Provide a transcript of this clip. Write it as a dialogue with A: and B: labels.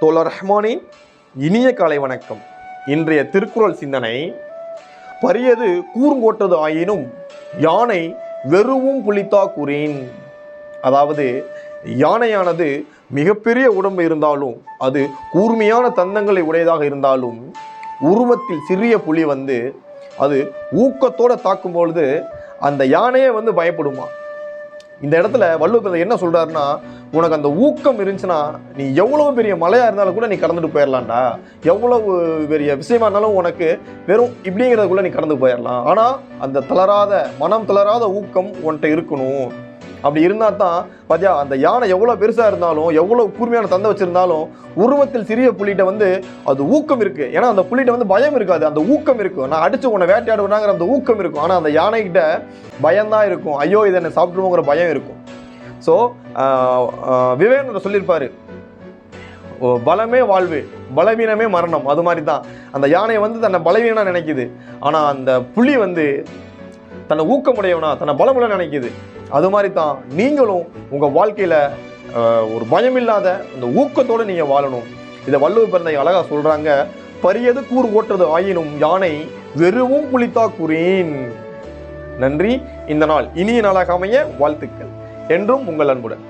A: தோழர் ரஹ்மானின் இனிய காலை வணக்கம். இன்றைய திருக்குறள் சிந்தனை பரியது கூர்ங்கோட்டது ஆயினும் யானை வெறுவும் புலித்தா கூறின். அதாவது யானையானது மிகப்பெரிய உடம்பு இருந்தாலும் அது கூர்மையான தந்தங்களை உடையதாக இருந்தாலும் உருவத்தில் சிறிய புலி வந்து அது ஊக்கத்தோடு தாக்கும் பொழுது அந்த யானையே வந்து பயப்படுமா? இந்த இடத்துல வள்ளுவர் என்ன சொல்றாருன்னா உனக்கு அந்த ஊக்கம் இருந்துச்சுன்னா நீ எவ்வளவு பெரிய மலையா இருந்தாலும் கூட நீ கடந்துட்டு போயிடலாம்டா எவ்வளவு பெரிய விஷயமா இருந்தாலும் உனக்கு வெறும் இப்படிங்கிறதுக்குள்ள நீ கடந்து போயிடலாம் ஆனா அந்த தளராத மனம் தளராத ஊக்கம் உன்கிட்ட இருக்கணும். அப்படி இருந்தால் தான் பாத்தியா அந்த யானை எவ்வளோ பெருசாக இருந்தாலும் எவ்வளோ கூர்மையான தந்தை வச்சுருந்தாலும் உருவத்தில் சிறிய புலிகிட்ட வந்து அது ஊக்கம் இருக்குது ஏன்னா அந்த புலிகிட்ட வந்து பயம் இருக்காது. அந்த ஊக்கம் இருக்கும். நான் அடித்து உன்னை வேட்டையாடுவேனாங்கிற அந்த ஊக்கம் இருக்கும். ஆனால் அந்த யானைகிட்ட பயம்தான் இருக்கும். ஐயோ இதை என்ன சாப்பிடுவோங்கிற பயம் இருக்கும். ஸோ விவேகானந்தர் சொல்லியிருப்பார். ஓ, பலமே வாழ்வு பலவீனமே மரணம். அது மாதிரி தான் அந்த யானை வந்து தன்னை பலவீனம் நினைக்குது. ஆனால் அந்த புலி வந்து தன்னை ஊக்கமுடையவனா தன்னை பலமுள்ள நினைக்குது. அது மாதிரி தான் நீங்களும் உங்கள் வாழ்க்கையில் ஒரு பயமில்லாத அந்த ஊக்கத்தோடு நீங்கள் வாழணும். இதை வள்ளுவர் பிறந்தை அழகாக சொல்கிறாங்க பரியது கூர் ஓட்டுறது ஆயினும் யானை வெறுவும் குளித்தா கூறேன். நன்றி. இந்த நாள் இனிய நாளாக அமைய வாழ்த்துக்கள். என்றும் உங்கள் அன்புடன்.